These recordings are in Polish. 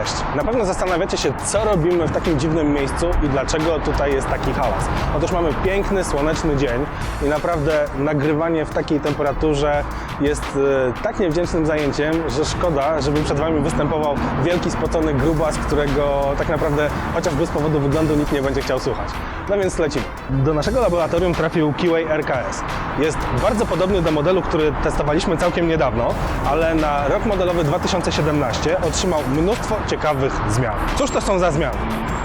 Cześć! Na pewno zastanawiacie się, co robimy w takim dziwnym miejscu i dlaczego tutaj jest taki hałas. Otóż mamy piękny, słoneczny dzień i naprawdę nagrywanie w takiej temperaturze jest e, tak niewdzięcznym zajęciem, że szkoda, żeby przed Wami występował wielki, spocony grubas, którego tak naprawdę chociażby z powodu wyglądu nikt nie będzie chciał słuchać. No więc lecimy. Do naszego laboratorium trafił QA RKS. Jest bardzo podobny do modelu, który testowaliśmy całkiem niedawno, ale na rok modelowy 2017 otrzymał mnóstwo ciekawych zmian. Cóż to są za zmiany?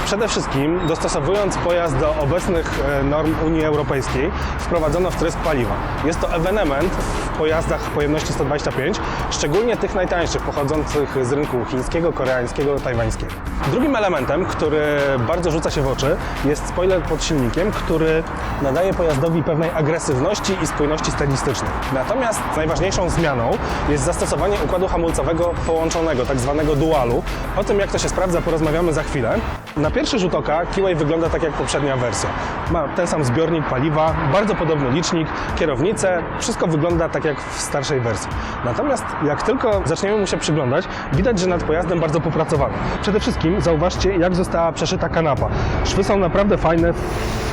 Przede wszystkim dostosowując pojazd do obecnych e, norm Unii Europejskiej, wprowadzono wtrysk paliwa. Jest to ewenement w pojazdach pojemności 125, szczególnie tych najtańszych, pochodzących z rynku chińskiego, koreańskiego, tajwańskiego. Drugim elementem, który bardzo rzuca się w oczy, jest spoiler pod silnikiem, który nadaje pojazdowi pewnej agresywności i spójności stylistycznej. Natomiast najważniejszą zmianą jest zastosowanie układu hamulcowego połączonego, tak zwanego dualu. O tym, jak to się sprawdza, porozmawiamy za chwilę. Na pierwszy rzut oka Kiway wygląda tak jak poprzednia wersja. Ma ten sam zbiornik paliwa, bardzo podobny licznik, kierownicę, wszystko wygląda tak jak w starszej wersji. Natomiast jak tylko zaczniemy mu się przyglądać, widać, że nad pojazdem bardzo popracowano. Przede wszystkim zauważcie, jak została przeszyta kanapa. Szwy są naprawdę fajne,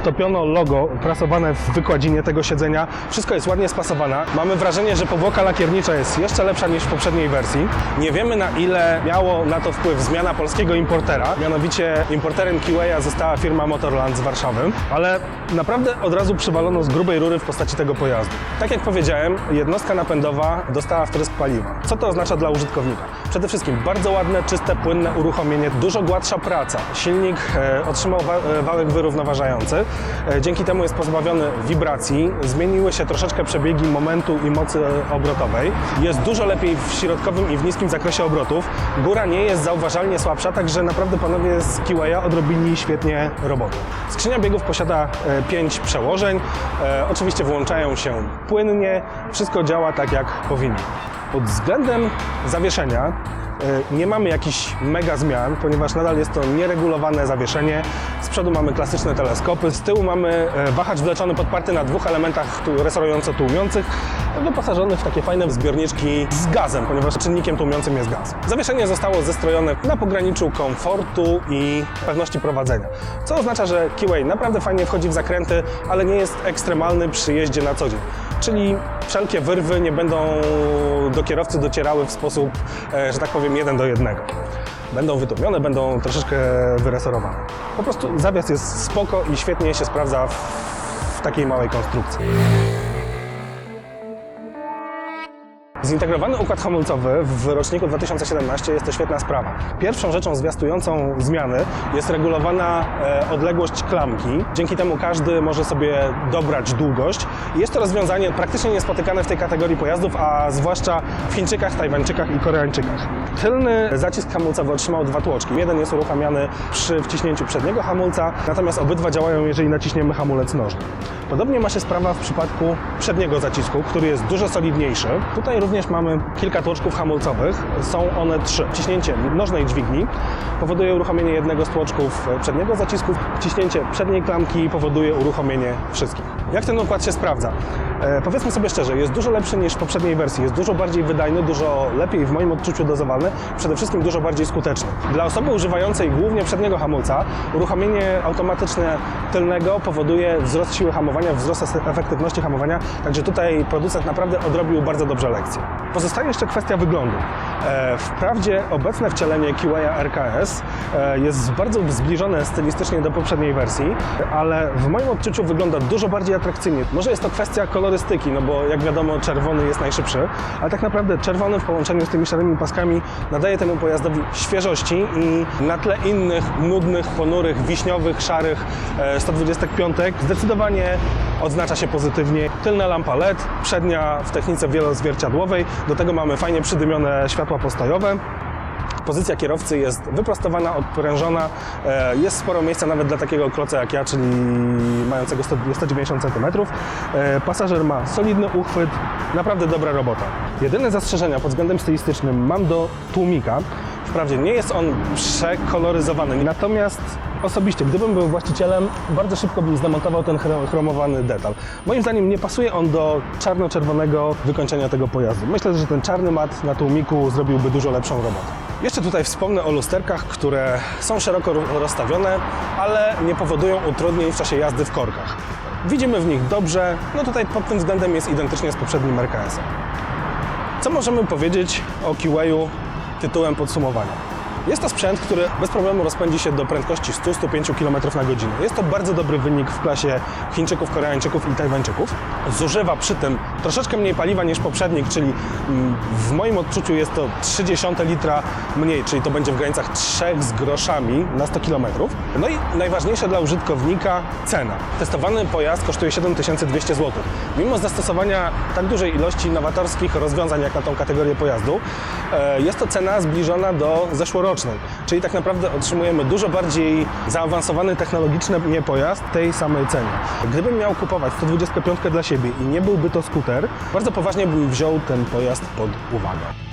wtopiono logo prasowane w wykładzinie tego siedzenia. Wszystko jest ładnie spasowane. Mamy wrażenie, że powłoka lakiernicza jest jeszcze lepsza niż w poprzedniej wersji. Nie wiemy na ile miało na to wpływ zmiana polskiego importera. Mianowicie importerem Kiwaya została firma Motorland z Warszawy, ale naprawdę od razu przywalono z grubej rury w postaci tego pojazdu. Tak jak powiedziałem, jednostka napędowa dostała wtrysk paliwa. Co to oznacza dla użytkownika? Przede wszystkim bardzo ładne, czyste, płynne uruchomienie, dużo gładsza praca. Silnik e, otrzymał e, wałek wyrównaważający. E, dzięki temu jest pozbawiony wibracji. Zmieniły się troszeczkę przebiegi momentu i mocy obrotowej. Jest dużo lepiej w środkowym i w niskim zakresie obrotów. Góra nie jest zauważalnie słabsza, także naprawdę panowie z Kiwaya odrobili świetnie robotę. Skrzynia biegów posiada 5 przełożeń. E, oczywiście włączają się płynnie. Wszystko działa tak jak powinno. Pod względem zawieszenia e, nie mamy jakichś mega zmian, ponieważ nadal jest to nieregulowane zawieszenie. Z przodu mamy klasyczne teleskopy, z tyłu mamy e, wahacz wleczony podparty na dwóch elementach tu- resorująco tłumiących, wyposażony w takie fajne zbiorniczki z gazem, ponieważ czynnikiem tłumiącym jest gaz. Zawieszenie zostało zestrojone na pograniczu komfortu i pewności prowadzenia, co oznacza, że Kiway naprawdę fajnie wchodzi w zakręty, ale nie jest ekstremalny przy jeździe na co dzień. Czyli wszelkie wyrwy nie będą do kierowcy docierały w sposób, e, że tak powiem, jeden do jednego. Będą wytłumione, będą troszeczkę wyresorowane. Po prostu zawias jest spoko i świetnie się sprawdza w, w takiej małej konstrukcji. Zintegrowany układ hamulcowy w roczniku 2017 jest to świetna sprawa. Pierwszą rzeczą zwiastującą zmiany jest regulowana e, odległość klamki. Dzięki temu każdy może sobie dobrać długość. Jest to rozwiązanie praktycznie niespotykane w tej kategorii pojazdów, a zwłaszcza w Chińczykach, Tajwańczykach i Koreańczykach. Tylny zacisk hamulcowy otrzymał dwa tłoczki. Jeden jest uruchamiany przy wciśnięciu przedniego hamulca, natomiast obydwa działają, jeżeli naciśniemy hamulec nożny. Podobnie ma się sprawa w przypadku przedniego zacisku, który jest dużo solidniejszy. Tutaj również mamy kilka tłoczków hamulcowych. Są one trzy. Wciśnięcie nożnej dźwigni powoduje uruchomienie jednego z tłoczków przedniego zacisku. Wciśnięcie przedniej klamki powoduje uruchomienie wszystkich. Jak ten układ się sprawdza? E, powiedzmy sobie szczerze, jest dużo lepszy niż w poprzedniej wersji. Jest dużo bardziej wydajny, dużo lepiej w moim odczuciu dozowalny, przede wszystkim dużo bardziej skuteczny. Dla osoby używającej głównie przedniego hamulca, uruchomienie automatyczne tylnego powoduje wzrost siły hamowania, wzrost efektywności hamowania, także tutaj producent naprawdę odrobił bardzo dobrze lekcję. Pozostaje jeszcze kwestia wyglądu. E, wprawdzie obecne wcielenie Kiwaya RKS e, jest bardzo zbliżone stylistycznie do poprzedniej wersji, ale w moim odczuciu wygląda dużo bardziej atrakcyjnie. Może jest to kwestia kolorystyki, no bo jak wiadomo czerwony jest najszybszy, ale tak naprawdę czerwony w połączeniu z tymi szarymi paskami nadaje temu pojazdowi świeżości i na tle innych nudnych, ponurych, wiśniowych, szarych e, 125 zdecydowanie odznacza się pozytywnie. Tylna lampa LED, przednia w technice wielozwierciadłowej, do tego mamy fajnie przydymione światła postojowe. Pozycja kierowcy jest wyprostowana, odprężona. E, Jest sporo miejsca nawet dla takiego kloca jak ja, czyli mającego 100 190 cm. E, Pasażer ma solidny uchwyt, naprawdę dobra robota. Jedyne zastrzeżenia pod względem stylistycznym mam do tłumika. Wprawdzie nie jest on przekoloryzowany, natomiast osobiście, gdybym był właścicielem, bardzo szybko bym zdemontował ten chro- chromowany detal. Moim zdaniem nie pasuje on do czarno-czerwonego wykończenia tego pojazdu. Myślę, że ten czarny mat na tłumiku zrobiłby dużo lepszą robotę. Jeszcze tutaj wspomnę o lusterkach, które są szeroko ro- rozstawione, ale nie powodują utrudnień w czasie jazdy w korkach. Widzimy w nich dobrze, no tutaj pod tym względem jest identycznie z poprzednim RKS-em. Co możemy powiedzieć o Kiwayu tytułem podsumowania? Jest to sprzęt, który bez problemu rozpędzi się do prędkości 100-105 km na godzinę. Jest to bardzo dobry wynik w klasie Chińczyków, Koreańczyków i Tajwańczyków. Zużywa przy tym troszeczkę mniej paliwa niż poprzednik, czyli mm, w moim odczuciu jest to 0,3 litra mniej, czyli to będzie w granicach 3 z groszami na 100 km. No i najważniejsze dla użytkownika cena. Testowany pojazd kosztuje 7200 zł. Mimo zastosowania tak dużej ilości nowatorskich rozwiązań jak na tą kategorię pojazdu, e, jest to cena zbliżona do zeszłorocznej. Czyli tak naprawdę otrzymujemy dużo bardziej zaawansowany technologicznie nie pojazd tej samej cenie. Gdybym miał kupować 125 dla siebie i nie byłby to skuter, bardzo poważnie bym wziął ten pojazd pod uwagę.